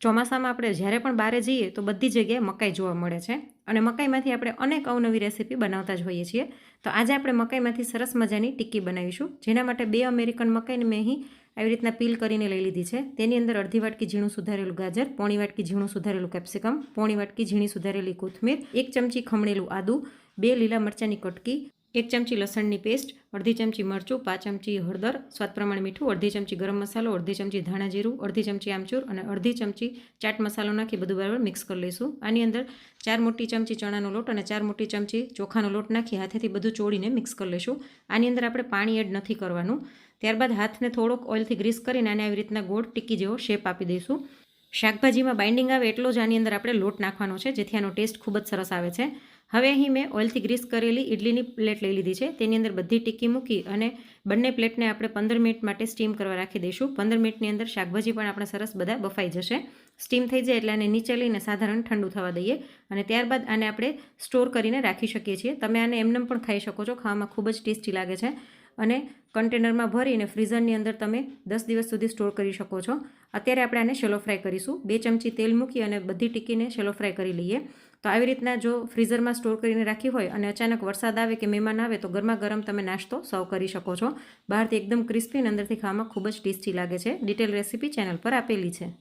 ચોમાસામાં આપણે જ્યારે પણ બહારે જઈએ તો બધી જગ્યાએ મકાઈ જોવા મળે છે અને મકાઈમાંથી આપણે અનેક અવનવી રેસીપી બનાવતા જ હોઈએ છીએ. તો આજે આપણે મકાઈમાંથી સરસ મજાની ટિક્કી બનાવીશું. જેના માટે બે અમેરિકન મકાઈને મેં અહીં આવી રીતના પીલ કરીને લઈ લીધી છે. તેની અંદર અડધી વાટકી ઝીણું સુધારેલું ગાજર, પોણી વાટકી ઝીણું સુધારેલું કેપ્સિકમ, પોણી વાટકી ઝીણી સુધારેલી કોથમીર, એક ચમચી ખમણેલું આદું, બે લીલા મરચાંની કટકી એક ચમચી લસણની પેસ્ટ, અડધી ચમચી મરચું, પાંચ ચમચી હળદર, સ્વાદ પ્રમાણે મીઠું, અડધી ચમચી ગરમ મસાલો, અડધી ચમચી ધાણા જીરું, અડધી ચમચી આમચૂર અને અડધી ચમચી ચાટ મસાલો નાખી બધું બરાબર મિક્સ કરી લઈશું. આની અંદર ચાર મોટી ચમચી ચણાનો લોટ અને ચાર મોટી ચમચી ચોખાનો લોટ નાખી હાથેથી બધું ચોળીને મિક્સ કરી લઈશું. આની અંદર આપણે પાણી એડ નથી કરવાનું. ત્યારબાદ હાથને થોડોક ઓઇલથી ગ્રીસ કરીને આને આવી રીતના ગોળ ટીકી જેવો શેપ આપી દઈશું. શાકભાજીમાં બાઇન્ડિંગ આવે એટલો જ આની અંદર આપણે લોટ નાખવાનો છે, જેથી આનો ટેસ્ટ ખૂબ જ સરસ આવે છે. હવે અહીં મેં ઓઇલથી ગ્રીસ કરેલી ઇડલીની પ્લેટ લઈ લીધી છે. તેની અંદર બધી ટીકી મૂકી અને બંને પ્લેટને આપણે પંદર મિનિટ માટે સ્ટીમ કરવા રાખી દઈશું. પંદર મિનિટની અંદર શાકભાજી પણ આપણે સરસ બધા બફાઈ જશે. સ્ટીમ થઈ જાય એટલે આને નીચે લઈને સાધારણ ઠંડુ થવા દઈએ અને ત્યારબાદ આને આપણે સ્ટોર કરીને રાખી શકીએ છીએ. તમે આને એમનેમ પણ ખાઈ શકો છો. ખાવામાં ખૂબ જ ટેસ્ટી લાગે છે અને કન્ટેનરમાં ભરીને ફ્રીઝરની અંદર તમે દસ દિવસ સુધી સ્ટોર કરી શકો છો. અત્યારે આપણે આને શેલો ફ્રાય કરીશું. બે ચમચી તેલ મૂકી અને બધી ટીકીને શેલો ફ્રાય કરી લઈએ. તો આવી રીતના જો ફ્રીઝરમાં સ્ટોર કરીને રાખી હોય અને અચાનક વરસાદ આવે કે મહેમાન આવે તો ગરમા ગરમ તમે નાસ્તો સર્વ કરી શકો છો. બહારથી એકદમ ક્રિસ્પી અને અંદરથી ખાવામાં ખૂબ જ ટેસ્ટી લાગે છે. ડિટેલ રેસીપી ચેનલ પર આપેલી છે.